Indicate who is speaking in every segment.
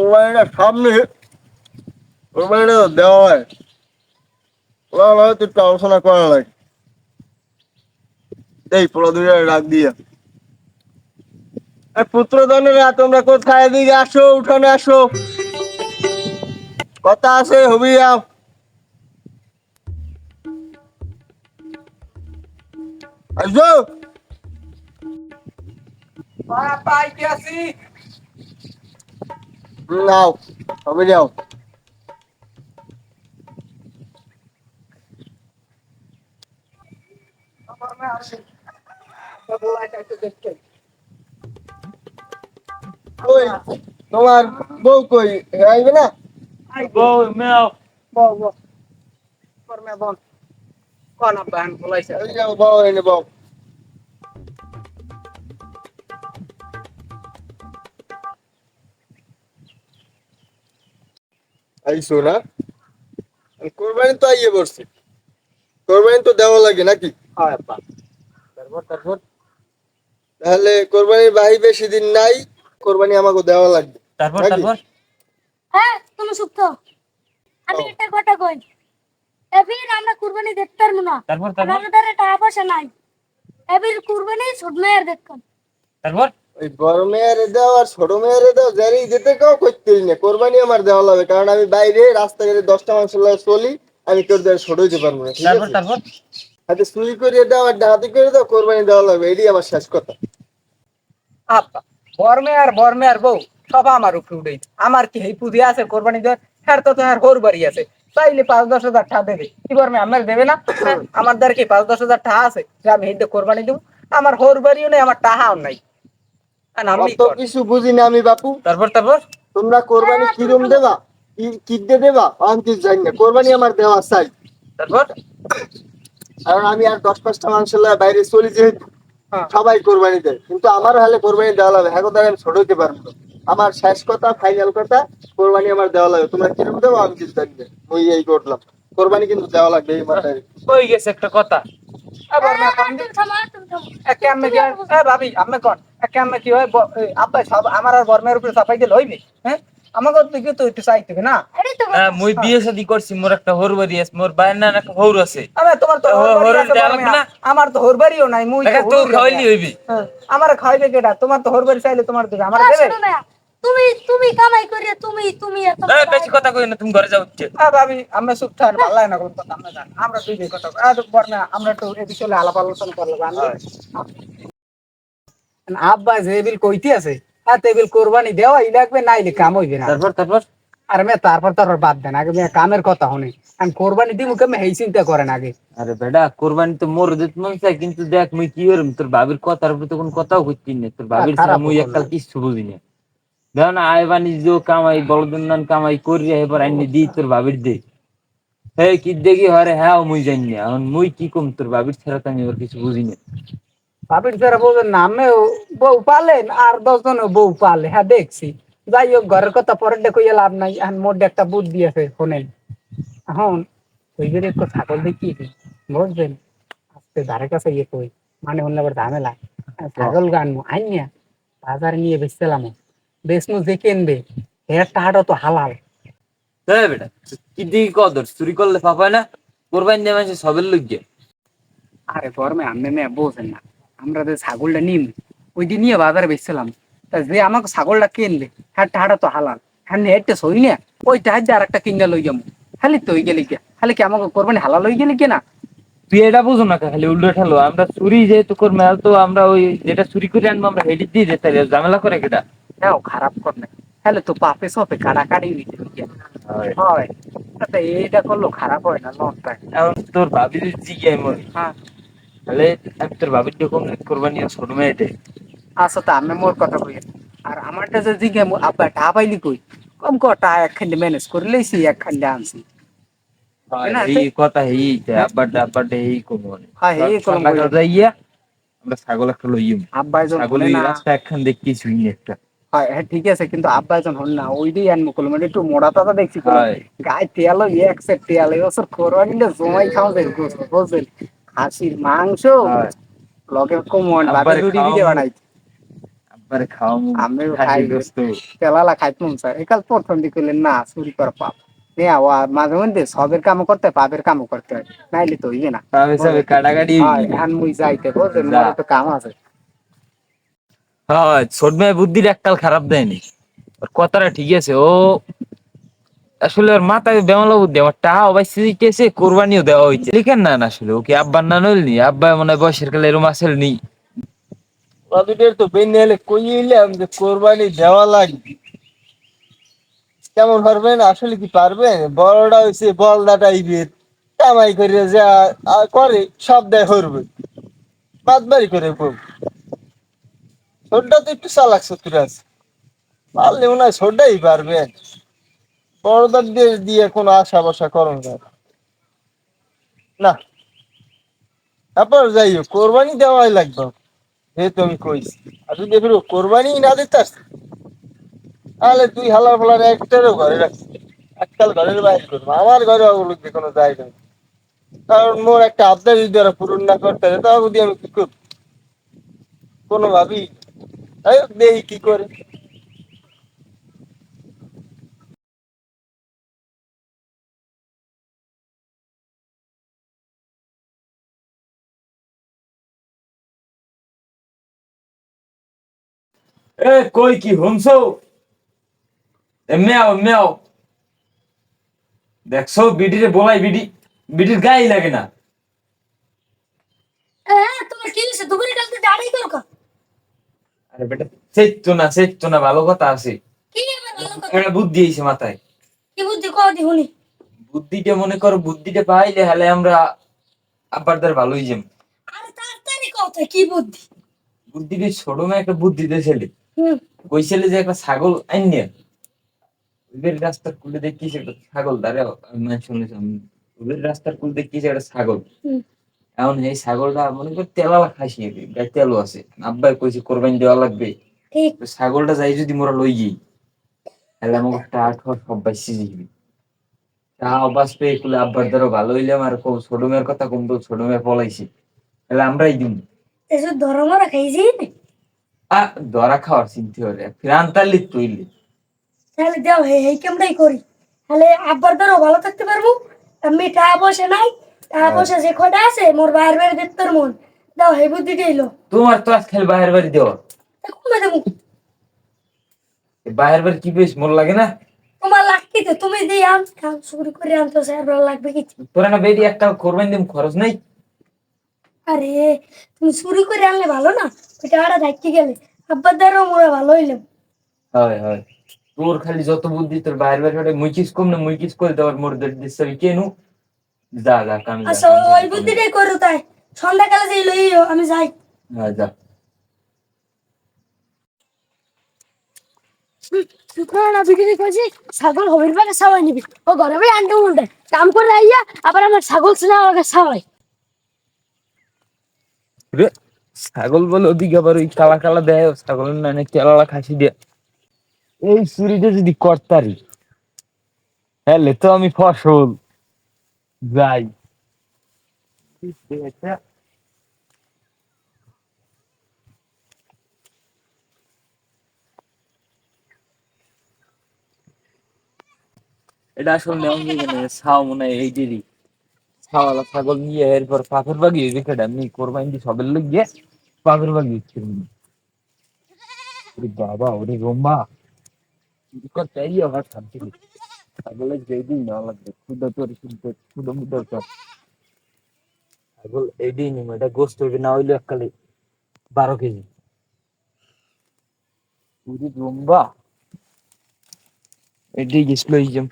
Speaker 1: কোরবানিটা সামনে, কোরবানিটা দেওয়া হয়। ওরা হয়তো একটু আলোচনা করা লাগে। এই পোলা দুইটা রাখ দিয়ে। তোমরা কোথায়? এদিকে আসো, উঠানে আসো। কথা আছে, হবি যাও। আসো। নাও হবে যাও। কই তোমার বউ কই? আইবে না?
Speaker 2: বউ মেও।
Speaker 3: বল বল করমে বল কোন বান বলাইছে।
Speaker 1: যাও বউ এনে বউ। আইসো না? কোরবানি তো আইয়ে পড়ছে। কোরবানি তো দেওয়া লাগে নাকি?
Speaker 3: তারপর তারপর?
Speaker 1: তাহলে কোরবানির বাহি বেশি দিন নাই কোরবানি আমাকে দেওয়া লাগবে।
Speaker 2: তারপর তারপর?
Speaker 4: হ্যাঁ তুমি সুপ্ত আমি
Speaker 1: ও।
Speaker 4: একটা কথা কই। এবির আমরা কুরবানি দেখতে পারব না।
Speaker 2: তারপর তারপর?
Speaker 4: আমাদের টাকা পয়সা নাই। এবির কুরবানি ছোট মেয়ের দেখতাম
Speaker 2: তারপর?
Speaker 1: ওই বড় মেয়েরে দাও আর ছোট মেয়েরে দাও যারই যেতে কেউ করতেই না কোরবানি আমার দেওয়া লাগবে কারণ আমি বাইরে রাস্তাঘাটে দশটা মানুষ চলি আমি কেউ দ্বারা ছোট হইতে পারব না
Speaker 2: তারপর তারপর?
Speaker 1: হাতে চুরি করে দাও আর ডাহাতি করে দাও কোরবানি দেওয়া লাগবে এটাই আমার শেষ কথা।
Speaker 3: আপা বর্মে আর বর্মে আর বউ সব আমার উপরে উঠে আমার কি এই পুঁজি আছে কোরবানি দেওয়ার? হ্যাঁ তো হ্যাঁ হোর বাড়ি আছে। চাইলে পাঁচ দশ হাজার টাকা দেবে। কি বর্মে আমার দেবে না? হ্যাঁ, আমার দ্বারা কি পাঁচ দশ হাজার টাকা আছে? যে আমি এই কোরবানি দেবো আমার হোর বাড়িও নেই আমার টাকাও নাই। আমি
Speaker 1: কিছু বুঝি না আমি বাপু।
Speaker 2: তারপর তারপর?
Speaker 1: তোমরা কোরবানি কিরম দেবা? কি দিয়ে দেবা? আমি কিছু জানি না। কোরবানি আমার দেওয়া চাই।
Speaker 2: তারপর?
Speaker 1: কারণ আমি আর দশ পাঁচটা মানুষের বাইরে চলি যেহেতু
Speaker 3: হ্যাঁ।
Speaker 1: সবাই কোরবানি দেয়। কিন্তু আমার হালে কোরবানি দেওয়া লাগবে হ্যাঁ কথা আমি ছোট হইতে পারব আমার শেষ কথা ফাইনাল কথা কোরবানি আমার দেওয়া লাগবে তোমরা কিরম দেবো? আমি কিছু জানি না। ওই এই করলাম। কোরবানি কিন্তু দেওয়া লাগবে এই মাথায়।
Speaker 2: কই গেছে একটা কথা।
Speaker 3: আমার আর বর্মের উপরে চাপাই দিলে হইবে হ্যাঁ? আমাকে তো তো একটু চাইতে না।
Speaker 2: মুই বিয়ে শাদি করছি মোর একটা হোর বাড়ি আছে মোর বাইর না একটা হৌর আছে।
Speaker 3: আরে তোমার তো হোর আছে
Speaker 2: দেয়া
Speaker 3: বর্মে,
Speaker 2: না?
Speaker 3: আমার তো হোর বাড়িও নাই মুই তো।
Speaker 2: হইবি।
Speaker 3: হ্যাঁ, আমার খাইবে কেটা তোমার তো হোর বাড়ি চাইলে তোমার দেবে আমার দেবে?
Speaker 4: তুমি তুমি কামাই করিয়া তুমি তুমি এত
Speaker 2: বেশি কথা কই না তুমি ঘরে যাও
Speaker 3: ভাবি আমরা চুপ থাক ভালো লাগে না কোনো কথা আমরা জানি আমরা দুই দুই কথা আ তো বর্মে আমরা তো এই বিষয়ে আলাপ আলোচনা করলাম আব্বা যে বিল কইতে আছে আর টেবিল কোরবানি দেওয়াই লাগবে নাইলে কাম হইবে না।
Speaker 2: তারপর তারপর?
Speaker 3: আর মে তারপর তারপর বাদ দেন আগে মে কামের কথা হনে আমি কোরবানি দিব কেমন এই চিন্তা করেন আগে।
Speaker 2: আরে বেডা কোরবানি তো মোর দিত মন চাই কিন্তু দেখ মুই কি করম তোর বাবির কথার উপরে তো কোনো কথাও কইতি না তোর বাবির ছাড়া মুই। এককাল কিছু বুঝি না দেখ না আয় বাণিজ্য কামাই বলদন্দান কামাই করি এবার আইনি দি তোর বাবির দে। হে কি দেখি হরে হ্যাঁ মুই জানি না। এখন মুই কি কম তোর বাবির ছাড়া তো আমি এবার কিছু বুঝি না।
Speaker 3: বাবির যারা বলছেন নামে বউ পালেন আর দশজন বউ পালে। হ্যাঁ দেখছি। যাই হোক ঘরের কথা পরে দেখো ইয়ে লাভ নাই। এখন মোট একটা বুদ্ধি আছে শোনেন। এখন ওই যে একটু ছাগল দেখি বুঝছেন? আজকে ধারে কাছে ইয়ে কই মানে হলে আবার ঝামেলা। ছাগল গানবো আইনিয়া বাজারে নিয়ে বেচছিলাম বেচনু যে কিনবে এর টাকাটা তো হালাল।
Speaker 2: হ্যাঁ বেটা কি দিকে কদর চুরি করলে পাপায় না কোরবানি দিয়ে মানুষ সবের লোক গিয়ে
Speaker 3: আরে গরমে আমি মেয়ে বোঝেন না। আমরা যে ছাগলটা নিম ওই দিন নিয়ে বাজারে বেচছিলাম। তা যে আমাকে ছাগলটা কিনবে হ্যাঁ টাহাটা তো হালাল। হ্যাঁ নেটটা সই না ওই টাহার দিয়ে আর একটা কিনা লই যাব। খালি তো ওই গেলে গিয়া খালি কি আমাকে করবেন হালাল হয়ে গেলে কি না?
Speaker 2: তুই এটা বুঝো না খালি উল্টো ঠালো। আমরা চুরি যেহেতু করব তো আমরা ওই যেটা চুরি করে আনব আমরা হেডি দিয়ে যেতে ঝামেলা করে কেটা।
Speaker 3: হ্যাঁ খারাপ কর না। হ্যাঁ তো পাপে সপে কাটাকাটি হইতে হয়। এইটা করল খারাপ হয় না লনটা
Speaker 2: এখন তোর ভাবির জিজ্ঞাই
Speaker 3: হ্যাঁ।
Speaker 2: তাহলে আমি তোর ভাবির যখন কোরবানি ছোট মেয়েটে
Speaker 3: আচ্ছা তা আমি মোর কথা কই। আর আমারটা যে জিগে আব্বা টা পাইলি কই? কম কটা একখানে ম্যানেজ করে লইছি একখানে আনছি।
Speaker 2: কথা আব্বাটা আব্বাটা কম
Speaker 3: হ্যাঁ, এই কম বলে।
Speaker 2: যাইয়া আমরা ছাগল একটা লইম
Speaker 3: আব্বা একজন
Speaker 2: ছাগল রাস্তা একখান দেখতে শুনি একটা।
Speaker 3: হয় হ্যাঁ ঠিক আছে কিন্তু আব্বা একজন হল না ওই দিয়ে আনব কলম একটু মোড়া তাতা দেখছি গায়ে তেল এক সেট তেল এবছর কোরবানিটা জমাই খাওয়া যায় বুঝলেন খাসির মাংস লগে কমন বাবা রুটি দিয়ে বানাই
Speaker 2: আরে খাও
Speaker 3: আমিও
Speaker 2: খাই। দোস্ত।
Speaker 3: তেলালা খাইতাম স্যার একাল প্রথম দিকে করলেন না চুরি করা পাপ। মাঝে মধ্যে সবের কামও করতে হয় পাপের কামও করতে হয়। নাইলে তো হইবে না।
Speaker 2: কাটাকাটি
Speaker 3: মুই যাইতে বলছেন
Speaker 2: যা।
Speaker 3: মোর তো কাম আছে।
Speaker 2: হয়, ছোট মেয়ে বুদ্ধির এককাল খারাপ দেয়নি। ওর কথাটা ঠিক আছে, ও আসলে ওর মাথায় বেমলা বুদ্ধি, আমার টাকা অবাই সিজিতেছে কোরবানিও দেওয়া হয়েছে লিখেন না না আসলে ওকে আব্বার না নইলনি? আব্বা মনে হয় বয়সের কালে এরম আসেল নি।
Speaker 1: ওদের তো বেন এলে কইলাম যে কোরবানি দেওয়া লাগবে। কেমন পারবেন? আসলে কি পারবেন? বড়টা হয়েছে বলদা টাইপের। কামাই করে যা করে, সব দেয় করবে বাদবাড়ি করে বউ। ছোটটা তো একটু চালাক সত্যি আছে। পারলে মনে হয় ছোটটাই পারবে। বড়দার দিয়ে দিয়ে কোনো আশা বসা করো না। না। তারপর যাই হোক কোরবানি দেওয়াই লাগবে। যেহেতু আমি কইছি। আর যদি ফির কোরবানি না দিতে আসতি তাহলে তুই হালার ফালার একটারও ঘরে রাখছি এককাল ঘরের বাইরে করব। আমার ঘরে দিয়ে কোনো জায়গা নেই। কারণ মোর একটা আবদার যদি ওরা পূরণ না করতে তাহলে যদি আমি কি করব? কোনো ভাবি তাই হোক, দেখি কি করে
Speaker 2: এ কই কি হুমছো এমনি আও এমনি আও দেখছ বিডিরে বলাই বিডি বিডির গায়ে লাগে না।
Speaker 4: হ্যাঁ তোমার কি হয়েছে? দুপুরে কালকে দাঁড়াই করো কা?
Speaker 2: আরে বেটা না না ভালো কথা আছে।
Speaker 4: কি ভালো কথা?
Speaker 2: একটা বুদ্ধি মাথায়।
Speaker 4: কি বুদ্ধি? কও দি
Speaker 2: বুদ্ধিটা মনে করো বুদ্ধিটা পাইলে হলে আমরা আব্বারদের ভালোই যাম।
Speaker 4: আরে তাড়াতাড়ি কথা কি বুদ্ধি?
Speaker 2: বুদ্ধিটা ছোট একটা বুদ্ধি দিয়েছিলে ওই ছেলে যে একটা ছাগল আইনিয়া ওদের রাস্তার কুলে দেখিস একটা ছাগল। দাঁড়া মানে শুনেছিলাম ওদের রাস্তার কুলে দেখিস একটা ছাগল। এখন এই ছাগলটা মনে কর তেলালা খাসি গায়ে তেলও আছে। আব্বাই কইছে কোরবানি দেওয়া লাগবে। ছাগলটা যাই যদি মোরা লই যাই তাহলে আমাকে আট হওয়ার সব বাইসি যাবি তা অবাস পেয়ে কুলে আব্বার দ্বারা ভালো হইলাম আর কো ছোট মেয়ের কথা কম তো ছোট মেয়ে পলাইছি। তাহলে আমরাই দিম
Speaker 4: এসব ধরমরা খাইছি
Speaker 2: আ ধরা খাওয়ার চিন্তা করে ফিরান তাল্লি তৈলি
Speaker 4: তাহলে দাও হে হে কেমটাই করি। তাহলে আব্বার দ্বারাও ভালো থাকতে পারব আমি টাকা পয়সা নাই। টাকা পয়সা যে কটা আছে মোর বাইরে বাইরে দেখতে মন। দাও হে বুদ্ধি দিলো
Speaker 2: তোমার তো আজ খেল বাহির বাড়ি দেওয়া।
Speaker 4: কমে দেবো?
Speaker 2: বাহির বাড়ি কি বেশ মোর লাগে না?
Speaker 4: তোমার লাগতে তো তুমি দিয়ে আন কাম চুরি করে আনতো স্যার ভালো লাগবে কি?
Speaker 2: তোরা না বেরি একটা কোরবানি দিম খরচ নাই?
Speaker 4: আরে তুমি চুরি করে আনলে ভালো না? ওইটা আড়া থাকতে গেলে। আব্বার দ্বারাও মোরা ভালো হইলাম।
Speaker 2: হয় হয়। তোর খালি যত বুদ্ধি তোর বাড়ি ওটা মুই কিস কম না মুই কিস করে দেওয়ার মোর দিচ্ছে কেনু যা যা কামি
Speaker 4: আচ্ছা ওই বুদ্ধিটাই করো তাই। সন্ধ্যাকালে যে লইও আমি যাই।
Speaker 2: হ্যাঁ যা।
Speaker 4: শুক্রবার বিক্রি করছি ছাগল হবির পাকে সাবাই নিবি। ও ঘরে ভাই আন্টে উল্টে। কাম করে আইয়া আবার আমার ছাগল ছিল আমাকে সাবাই
Speaker 2: ছাগল বলে ওদিকে আবার ওই কালা কালা দেয় ছাগল না অনেক কেলা খাসি দিয়ে। এই চুরিটা যদি করতারি হলে তো আমি ফসল। যাই এটা আসলে ছাও মনে হয় এই দেরি। ছাওয়ালা ছাগল নিয়ে এরপর পাথর বাগিয়ে রেখে আমি কোরবানি দিয়ে সবের লোক গিয়ে পাথর বাগিয়ে বাবা, ওরে রম্বা চাই আবার শান্তি ছাগলের যেই দিন নেওয়া লাগবে শুদ্ধ তোর শুদ্ধ শুদ্ধ মুদ্ধ কর ছাগল এই দিন এটা গোস্ত হইবে না হইলে এককালে বারো কেজি। ওরে রম্বা। এটাই গেছিল এই যে।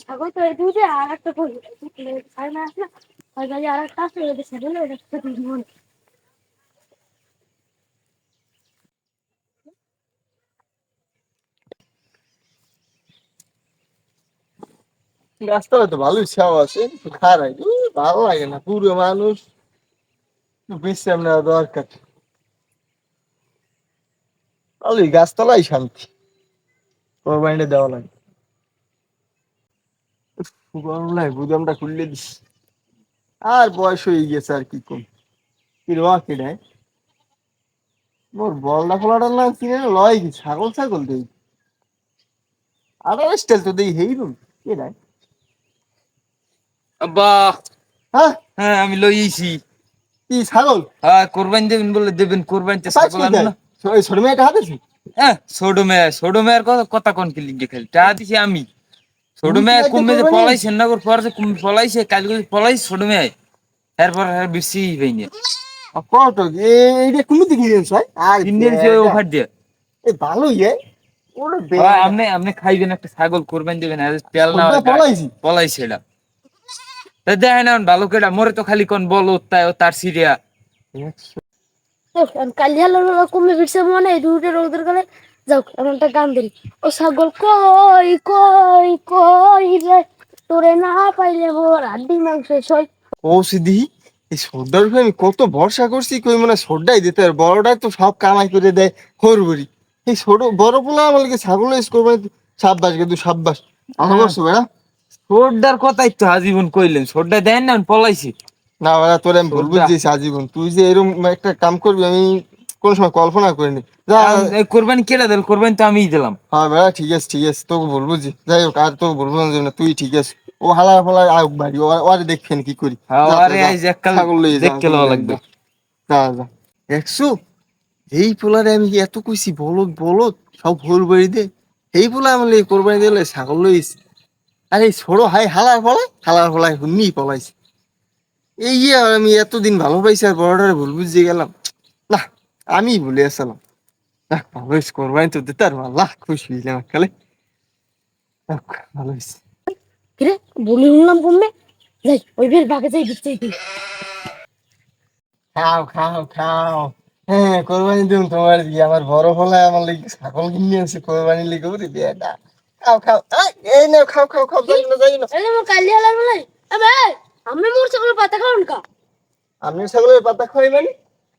Speaker 4: ছাগল তো এই দুধে আর একটা আর না আর একটা আসলে ওদের ছাগল ওটা একটা দিন মনে
Speaker 1: গাছতলা তো ভালোই ছাও আছে খারাই ভালো লাগে না, পুরো মানুষ। বিশ্রাম নেওয়া দরকার। ভালোই, গাছতলাই শান্তি। কোরবানিটা দেওয়া লাগে। গরম লাগে গুদামটা খুললে দিস। আর বয়স হয়ে গেছে আর কি কম। কি রোয়া কেডায় মোর বলটা ফলাটা না কিনে লয় কি, ছাগল ছাগল দেই। আরে স্টাইল তো দেই, হেই রুম। কে
Speaker 2: আব্বা।
Speaker 1: হ্যাঁ?
Speaker 2: হ্যাঁ আমি লইছি।
Speaker 1: কি ছাগল?
Speaker 2: হ্যাঁ কোরবানি দেবেন বলে দেবেন কোরবানিতে ছাগল আনো না।
Speaker 1: ছোট মেয়েটা হাতেছি
Speaker 2: হ্যাঁ ছোট মেয়ে ছোট মেয়ের কথা কোন কি লিখে খেলি? টা দিছি আমি। ছোট মেয়ে যে পলাইছে নগর পর পলাইছে কালকে যে পলাইছে ছোট মেয়ে এরপর আর বেশি হইনি
Speaker 1: কত? এইটা কোন দিকে আর
Speaker 2: ইন্ডিয়ান যে অফার দিয়ে।
Speaker 1: এ ভালো ইয়ে। ওরে
Speaker 2: আপনি আপনি খাইবেন একটা ছাগল কোরবানি দেবেন আর তেল না
Speaker 1: পলাইছি।
Speaker 2: পলাইছে এটা। তা দেখেন এখন ভালো করে মরে তো খালি কোন বল তাই তার সিরিয়া।
Speaker 4: কমে ফিরছে মনে হয় দুটো রোদের গেলে যাও এমনটা গান দিল। ও ছাগল কই কই কই রে তোরে না পাইলে মোর মাংস সই।
Speaker 1: ও সিদ্ধি এই সর্দার উপরে আমি কত ভরসা করছি কই মানে সর্দাই দিতে আর বড়টাই তো সব কামাই করে দেয় হরবরি। এই ছোট বড় পোলা আমাকে ছাগল করবে সাব্বাস কিন্তু সাব্বাস। আমার করছ বেড়া?
Speaker 2: সোডার কথাই তো আজীবন কইলেন সোডা দেন না পলাইছে।
Speaker 1: না বেড়া তোর আমি ভুল। বুঝছিস আজীবন। তুই যে এরকম একটা কাম করবি আমি কোন সময় কল্পনা করিনি। যা।
Speaker 2: এই কোরবানি কেটে দিল কোরবানি তো আমিই দিলাম।
Speaker 1: হ্যাঁ বেড়া ঠিক আছে ঠিক আছে তোকে বলব যে যাই হোক আর তোকে বলব না যে না, তুই ঠিক আছে। ও হালা ফালা আউক বাড়ি ও ওরে দেখবেন কি করি।
Speaker 2: হ্যাঁ, আরে
Speaker 1: যা,
Speaker 2: আইজ এককাল দেখতে লওয়া লাগবে।
Speaker 1: যা যা। একশো এই পোলারে আমি এত কইছি? বলদ বলদ সব ভুল বাড়ি দে। এই পোলা আমি কোরবানি দিলে ছাগল লইছি। আরে ছোড়ো হাই হালার ফলাই হালার ফলাই হুন্নি পলাইছে। এই আমি এতদিন ভালো পাইছি আর বড়টারে ভুল বুঝে গেলাম। না আমি ভুলে আসলাম। না ভালো হয়েছে কোরবানি তো দিতে আর আল্লাহ খুশি হইলাম ভালো হয়েছে
Speaker 4: কিরে বলি শুনলাম কমবে? যাই ওই বের বাগে যাই দিতে
Speaker 1: খাও খাও খাও। হ্যাঁ কোরবানি দিন তোমার আমার বড় হলায় আমার লাগি ছাগল কিনে আছে কোরবানি লিখে ওরে বিয়েটা খাও খাও। আয়, এই নাও খাও খাও খাও যাই না যাই না
Speaker 4: এলে মোর কালি হালার বেলায় এ ভাই আমি মোর ছাগল পাতা খাওন কা?
Speaker 1: আপনি ছাগলের পাতা খাই মানে?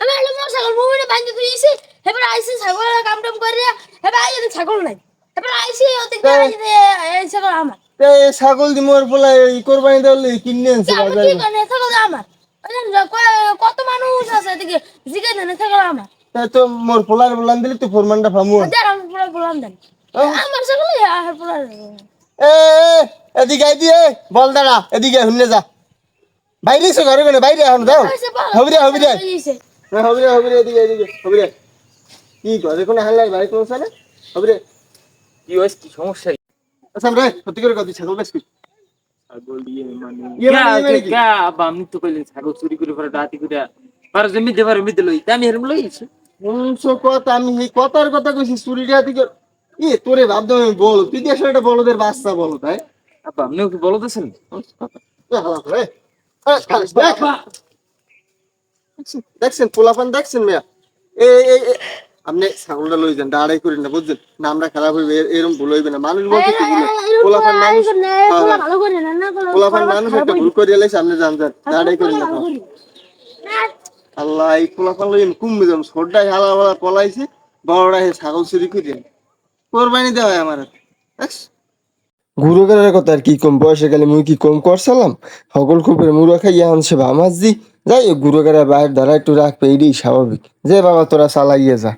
Speaker 4: আমি এলে মোর ছাগল মুভিনে বান্ধি তুইছি এবার আইছি ছাগল কাম টাম করে এবার আই ছাগল নাই। এবার আইছি ওতে
Speaker 1: তাই?
Speaker 4: এই ছাগল আমার।
Speaker 1: তা এই ছাগল দি মোর বলে এই কোরবানি দেওয়ালে কিনে আনছে
Speaker 4: আমি
Speaker 1: বাজারে।
Speaker 4: কি করে? ছাগল আমার। কত মানুষ আছে এদিকে? জিগে দেন ছাগল আমার।
Speaker 1: তা মোর পোলার বলান দিলি তো ফরমানটা ফামু
Speaker 4: আমি পুরো বললাম দেন। আমার
Speaker 1: এ এ, এদিকে আই দিয়ে বল দাঁড়া এদিকে হুন্নে যা। বাইরে এসো ঘরে কোনে বাইরে এখন যাও। হবি রে হবি রে। হ্যাঁ, হবি রে হবি রে এদিকে এদিকে হবি রে। কি ঘরে কোনো হাল্লাই বাড়ি কোনো সালে হবি রে।
Speaker 2: কি হয়েছে কি সমস্যা?
Speaker 1: আসাম রে সত্যি করে কথা ছাগল বেশ
Speaker 2: মানে
Speaker 1: ইয়ে মানে, ইয়ে মানে কি?
Speaker 2: আমি তো কইলেন ছাগল চুরি করে পরে ডাতি করে। পার জমি দেবার আমি হেরম লইছি
Speaker 1: শুনছো কথা আমি এই কথার কথা কইছি চুরিটা দিকে ই তোরে ভাবতাম আমি বল তুই আসলে একটা বলদের বাচ্চা বলো তাই?
Speaker 2: আপনিও কি
Speaker 1: দেখ। দেখছেন পোলাপান দেখছেন মেয়া? এ এ এ, আপনি ছাগলটা লই যান দাঁড়াই করেন না বুঝছেন? নামটা খারাপ হইবে এর- এরম ভুল হইবে না। মানুষ বলতে কি ভুল পোলাপান মানুষ হ্যাঁ, পোলাপান মানুষ একটা ভুল করে এলে সামনে যান যান। দাঁড়াই করেন না
Speaker 4: করি।
Speaker 1: আল্লাহ এই পোলাপান লই কুম্বে যাম ছোটটাই হালা হালা পলাইছে বড়টা হে ছাগল চুরি করে কোরবানি দেওয়া হয় আমার গুরু করার কথা আর কি কম, বয়সে গেলে মুই কি কম করছিলাম? সকল খুবের মুড়া খাইয়া আনছে দি যাই হোক, গুরু করার বাইর দ্বারা একটু রাখবে এটাই স্বাভাবিক। যে বাবা তোরা চালাইয়ে যা।